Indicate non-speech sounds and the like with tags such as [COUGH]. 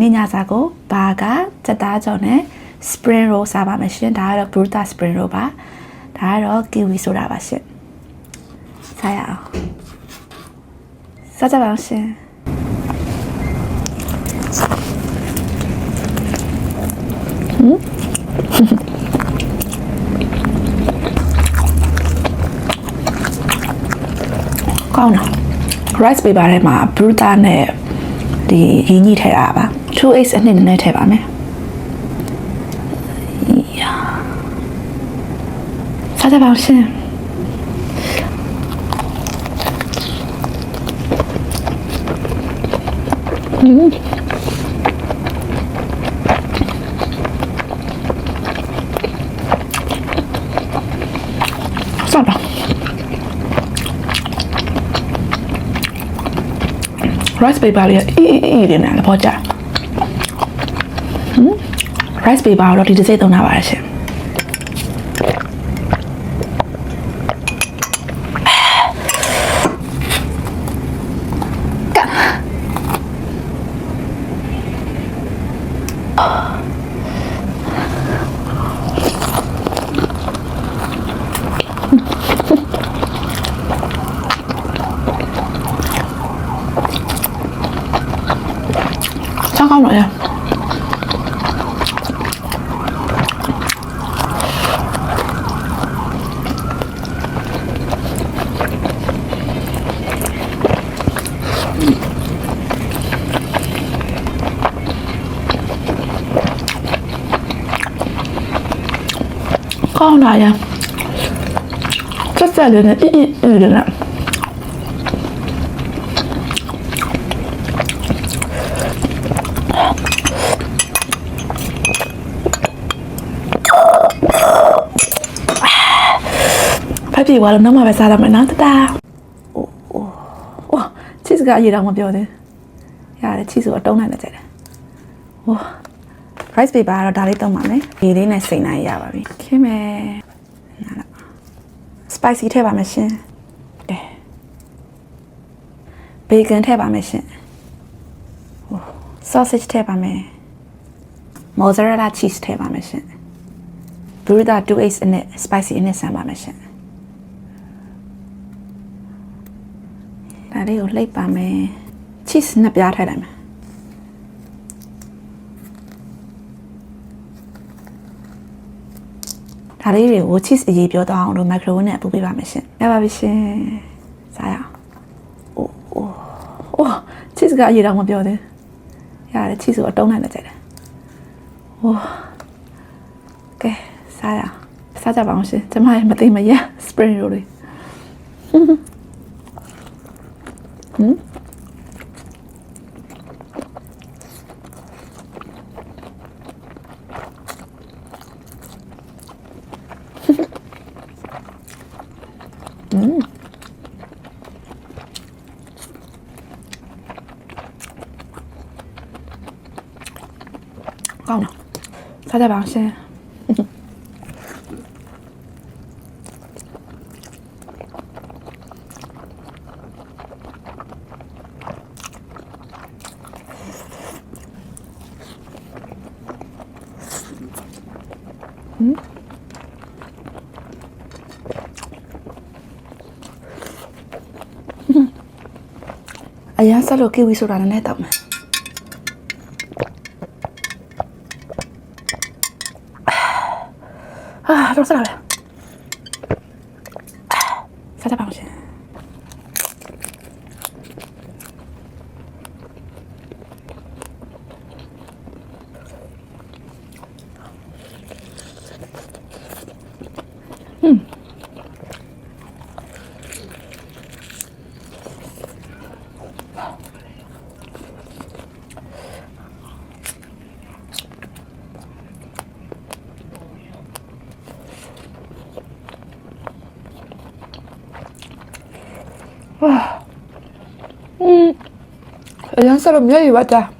နေ့ညစာကိုဘာကစက်သားကြော်နဲ့ spring roll စားပါမယ်ရှင်ဒါကတော့ bruta spring roll ပါဒါကတော့ kiwi ဆိုတာပါရှင်စားရအောင်စားကြပါအောင်ရှင်ကောင်းတာ rice paper ထဲမှာ bruta နဲ့ဒီရင်းကြီးထည့်တာပါ 2x အနှစ်နည်းနည်းထည့်ပါမယ်ယာစားကြပါဦးရှင်စားပါ rice paper လေးအေးအေးအေးလေးနဲ့ပေါ်ကြဟမ် rice paper တော့ဒီတစ်စိတ်သုံးတာပါတယ်ရှင် ချောင်းကောင်းတော့ရ ကောင်းလာရဆက်ဆက်လေးနဲ့အင်းအင်းအင်း 光来呀，这这里呢，一一一的呢。拍屁股了，那么白啥了没？那得哒。哦哦哇，其实个阿姨让我表的，呀，其实我懂了，那在的，哇。Rice paper ကတော့ဒါလေးသုံးပါမယ်ဒီလေးနဲ့စိန်နိုင်ရပါပြီခင်းမယ်နားလား spicy ထည့်ပါမယ်ရှင်ကဲ bacon ထည့်ပါမယ်ရှင်ဟို sausage ထည့်ပါမယ် mozzarella cheese ထည့်ပါမယ်ရှင် burrata 2x အနဲ့ spicy အနဲ့ဆန်ပါမယ်ရှင်ဒါလေးကိုလှိပ်ပါမယ် cheese နှစ်ပြားထည့်လိုက်မယ် ဒါလေးတွေကို cheese အရေးပြောတော့အောင်လို့ microwave နဲ့ပူပေးပါမယ်ရှင်။ရပါပြီရှင်။စားရအောင်။အိုးအိုးအိုး cheese ကအရေးတော့မပြောသေး။ရတယ် cheese ကိုအတုံးနိုင်တယ်ကြိုက်တယ်။ဟိုးကဲစားရအောင်။စားကြပါအောင်ရှင်။ကျမရဲ့မသိမရ spring roll လေး။ဟမ် 음. 깡. 사자 방식. 음? [LAUGHS] အရင်ဆက်လို့ကီဝီဆိုတာနဲ့တောက်မယ်အာတော့စားရစားကြပါအောင်ရှင်အရ 와. 음. 한 사람 여기 와자.